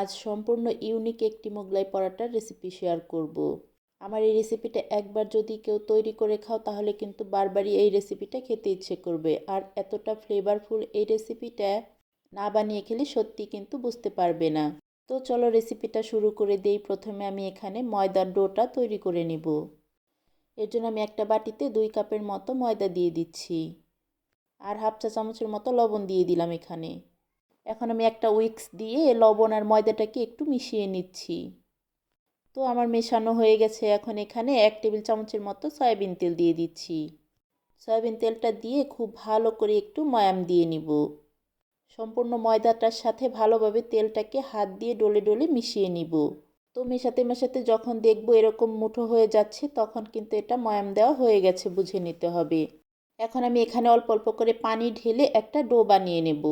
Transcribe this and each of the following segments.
আজ সম্পূর্ণ ইউনিক একটি মোগলাই পরাটার রেসিপি শেয়ার করব। আমার এই রেসিপিটা একবার যদি কেউ তৈরি করে খাও, তাহলে কিন্তু বারবারই এই রেসিপিটা খেতে ইচ্ছে করবে। আর এতটা ফ্লেভারফুল এই রেসিপিটা না বানিয়ে খেলে সত্যি কিন্তু বুঝতে পারবে না। তো চলো রেসিপিটা শুরু করে দেই। প্রথমে আমি এখানে ময়দার ডোটা তৈরি করে নিব। এর জন্য আমি একটা বাটিতে দুই কাপের মতো ময়দা দিয়ে দিচ্ছি। আর হাফ চা চামচের মতো লবণ দিয়ে দিলাম এখানে। এখন আমি একটা উইক্স দিয়ে লবণ আর ময়দাটাকে একটু মিশিয়ে নিচ্ছি। তো আমার মেশানো হয়ে গেছে এখন এখানে এক টেবিল চামচের মতো সয়াবিন তেল দিয়ে দিচ্ছি। সয়াবিন তেলটা দিয়ে খুব ভালো করে একটু ময়াম দিয়ে নিব। সম্পূর্ণ ময়দাটার সাথে ভালোভাবে তেলটাকে হাত দিয়ে ডলে ডলে মিশিয়ে নিব। তো মেশাতে মেশাতে যখন দেখব এরকম মুঠো হয়ে যাচ্ছে তখন কিন্তু এটা ময়াম দেওয়া হয়ে গেছে বুঝে নিতে হবে। এখন আমি এখানে অল্প অল্প করে পানি ঢেলে একটা ডো বানিয়ে নেব।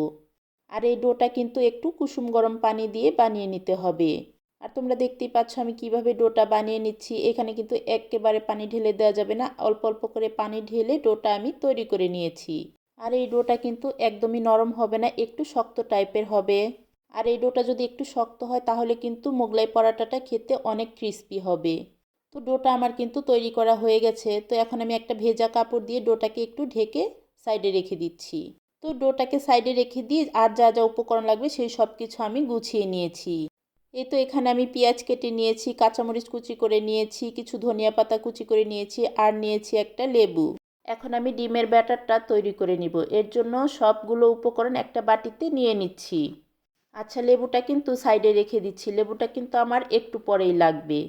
আর এই ডোটা কিন্তু একটু কুসুম গরম পানি দিয়ে বানিয়ে নিতে হবে। আর তোমরা দেখতেই পাচ্ছ আমি কীভাবে ডোটা বানিয়ে নিচ্ছি। এখানে কিন্তু একেবারে পানি ঢেলে দেওয়া যাবে না। অল্প অল্প করে পানি ঢেলে ডোটা আমি তৈরি করে নিয়েছি। আর এই ডোটা কিন্তু একদমই নরম হবে না, একটু শক্ত টাইপের হবে। আর এই ডোটা যদি একটু শক্ত হয়, তাহলে কিন্তু মোগলাই পরাটাটা খেতে অনেক ক্রিস্পি হবে। তো ডোটা আমার কিন্তু তৈরি করা হয়ে গেছে। তো এখন আমি একটা ভেজা কাপড় দিয়ে ডোটাকে একটু ঢেকে সাইডে রেখে দিচ্ছি। তো ডোটাকে সাইডে রেখে দিয়ে আর যা যা উপকরণ লাগবে সেই সব কিছু আমি গুছিয়ে নিয়েছি। এই তো এখানে আমি পেঁয়াজ কেটে নিয়েছি, কাঁচামরিচ কুচি করে নিয়েছি, কিছু ধনিয়া পাতা কুচি করে নিয়েছি আর নিয়েছি একটা লেবু। এখন আমি ডিমের ব্যাটারটা তৈরি করে নিব। এর জন্য সবগুলো উপকরণ একটা বাটিতে নিয়ে নিচ্ছি। আচ্ছা লেবুটা কিন্তু সাইডে রেখে দিচ্ছি। লেবুটা কিন্তু আমার একটু পরেই লাগবে।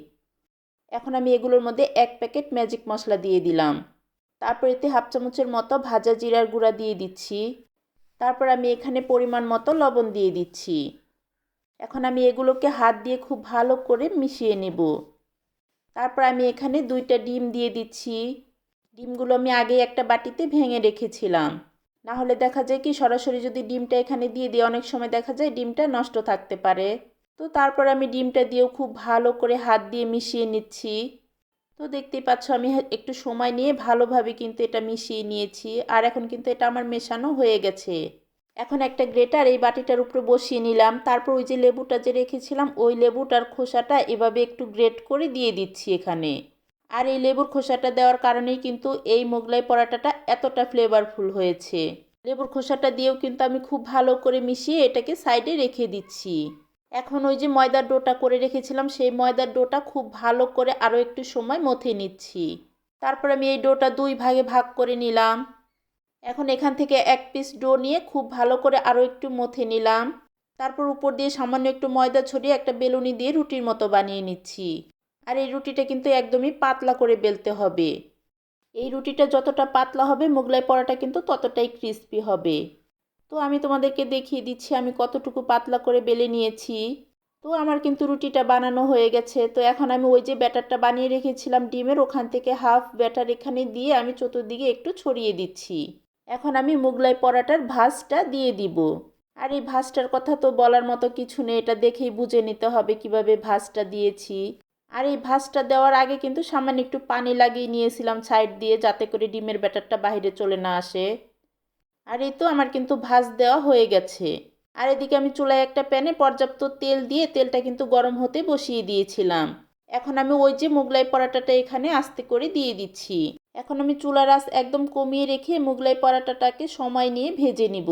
এখন আমি এগুলোর মধ্যে এক প্যাকেট ম্যাজিক মশলা দিয়ে দিলাম। তারপর এতে হাফ চামচের মতো ভাজা জিরার গুঁড়া দিয়ে দিচ্ছি। তারপর আমি এখানে পরিমাণ মতো লবণ দিয়ে দিচ্ছি। এখন আমি এগুলোকে হাত দিয়ে খুব ভালো করে মিশিয়ে নেব। তারপর আমি এখানে দুইটা ডিম দিয়ে দিচ্ছি। ডিমগুলো আমি আগে একটা বাটিতে ভেঙে রেখেছিলাম। না হলে দেখা যায় কি, সরাসরি যদি ডিমটা এখানে দিয়ে দিই, অনেক সময় দেখা যায় ডিমটা নষ্ট থাকতে পারে। তো তারপর আমি ডিমটা দিয়েও খুব ভালো করে হাত দিয়ে মিশিয়ে নিচ্ছি। তো দেখতেই পাচ্ছ আমি একটু সময় নিয়ে ভালোভাবে কিন্তু এটা মিশিয়ে নিয়েছি। আর এখন কিন্তু এটা আমার মেশানো হয়ে গেছে। এখন একটা গ্রেটার এই বাটিটার উপরে বসিয়ে নিলাম। তারপর ওই যে লেবুটা যে রেখেছিলাম, ওই লেবুটার খোসাটা এভাবে একটু গ্রেট করে দিয়ে দিচ্ছি এখানে। আর এই লেবুর খোসাটা দেওয়ার কারণেই কিন্তু এই মোগলাই পরাটাটা এতটা ফ্লেভারফুল হয়েছে। লেবুর খোসাটা দিয়েও কিন্তু আমি খুব ভালো করে মিশিয়ে এটাকে সাইডে রেখে দিচ্ছি। এখন ওই যে ময়দার ডোটা করে রেখেছিলাম, সেই ময়দার ডোটা খুব ভালো করে আরও একটু সময় মথে নিচ্ছি। তারপর আমি এই ডোটা দুই ভাগে ভাগ করে নিলাম। এখন এখান থেকে এক পিস ডো নিয়ে খুব ভালো করে আরও একটু মথে নিলাম। তারপর উপর দিয়ে সামান্য একটু ময়দা ছড়িয়ে একটা বেলুনি দিয়ে রুটির মতো বানিয়ে নিচ্ছি। আর এই রুটিটা কিন্তু একদমই পাতলা করে বেলতে হবে। এই রুটিটা যতটা পাতলা হবে, মোগলাই পরাটা কিন্তু ততটাই ক্রিস্পি হবে। তো আমি তোমাদেরকে দেখিয়ে দিচ্ছি, আমি কতটুকু পাতলা করে বেলে নিয়েছি। তো আমার কিন্তু রুটিটা বানানো হয়ে গেছে। তো এখন আমি ওই যে ব্যাটারটা বানিয়ে রেখেছিলাম ডিমের, ওখান থেকে হাফ ব্যাটার এখানে দিয়ে আমি চতুর্দিকে একটু ছড়িয়ে দিচ্ছি। এখন আমি মুগলাই পরাটার ভাজটা দিয়ে দিব। আর এই ভাজটার কথা তো বলার মতো কিছু নেই, এটা দেখেই বুঝে নিতে হবে কীভাবে ভাজটা দিয়েছি। আর এই ভাজটা দেওয়ার আগে কিন্তু সামান্য একটু পানি লাগিয়ে নিয়েছিলাম সাইড দিয়ে, যাতে করে ডিমের ব্যাটারটা বাইরে চলে না আসে। আর এই তো আমার কিন্তু ভাজ দেওয়া হয়ে গেছে। আর এদিকে আমি চুলায় একটা প্যানে পর্যাপ্ত তেল দিয়ে তেলটা কিন্তু গরম হতে বসিয়ে দিয়েছিলাম। এখন আমি ওই যে মোগলাই পরাটাটা এখানে আস্তে করে দিয়ে দিচ্ছি। এখন আমি চুলার আঁচ একদম কমিয়ে রেখে মোগলাই পরাটাটাকে সময় নিয়ে ভেজে নিব।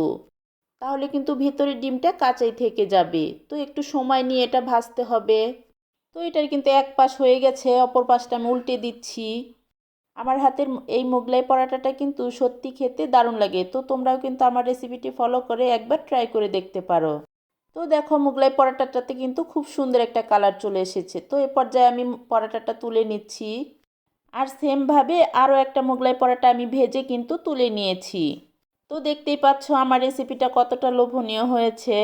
তাহলে কিন্তু ভেতরের ডিমটা কাঁচাই থেকে যাবে। তো একটু সময় নিয়ে এটা ভাজতে হবে। তো এটার কিন্তু এক পাশ হয়ে গেছে, অপর পাশটা আমি উল্টে দিচ্ছি। আমার হাতের এই মোগলাই পরাটাটা কিন্তু সত্যি খেতে দারুণ লাগে। তো তোমরাও কিন্তু আমার রেসিপিটি ফলো করে একবার ট্রাই করে দেখতে পারো। তো দেখো, মোগলাই পরাটাটাতে কিন্তু খুব সুন্দর একটা কালার চলে এসেছে। তো এ পর্যায়ে আমি পরাটাটা তুলে নিচ্ছি। আর সেমভাবে আরও একটা মোগলাই পরাটা আমি ভেজে কিন্তু তুলে নিয়েছি। তো দেখতেই পাচ্ছ আমার রেসিপিটা কতটা লোভনীয় হয়েছে।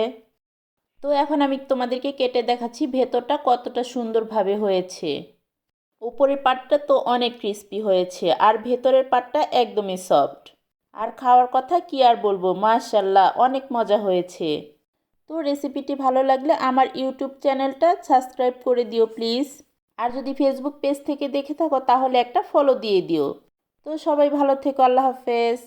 তো এখন আমি তোমাদেরকে কেটে দেখাচ্ছি ভেতরটা কতটা সুন্দরভাবে হয়েছে। উপরের পাটটা তো অনেক ক্রিস্পি হয়েছে, আর ভেতরের পাটটা একদমই সফট আর খাওয়ার কথা কি আর বলব মাশাল্লাহ অনেক মজা হয়েছে। তো রেসিপিটি ভালো লাগলে আমার ইউটিউব চ্যানেলটা সাবস্ক্রাইব করে দিও প্লিজ আর যদি ফেসবুক পেজ থেকে দেখে থাকো, তাহলে একটা ফলো দিয়ে দিও। তো সবাই ভালো থেকো, আল্লাহ হাফেজ।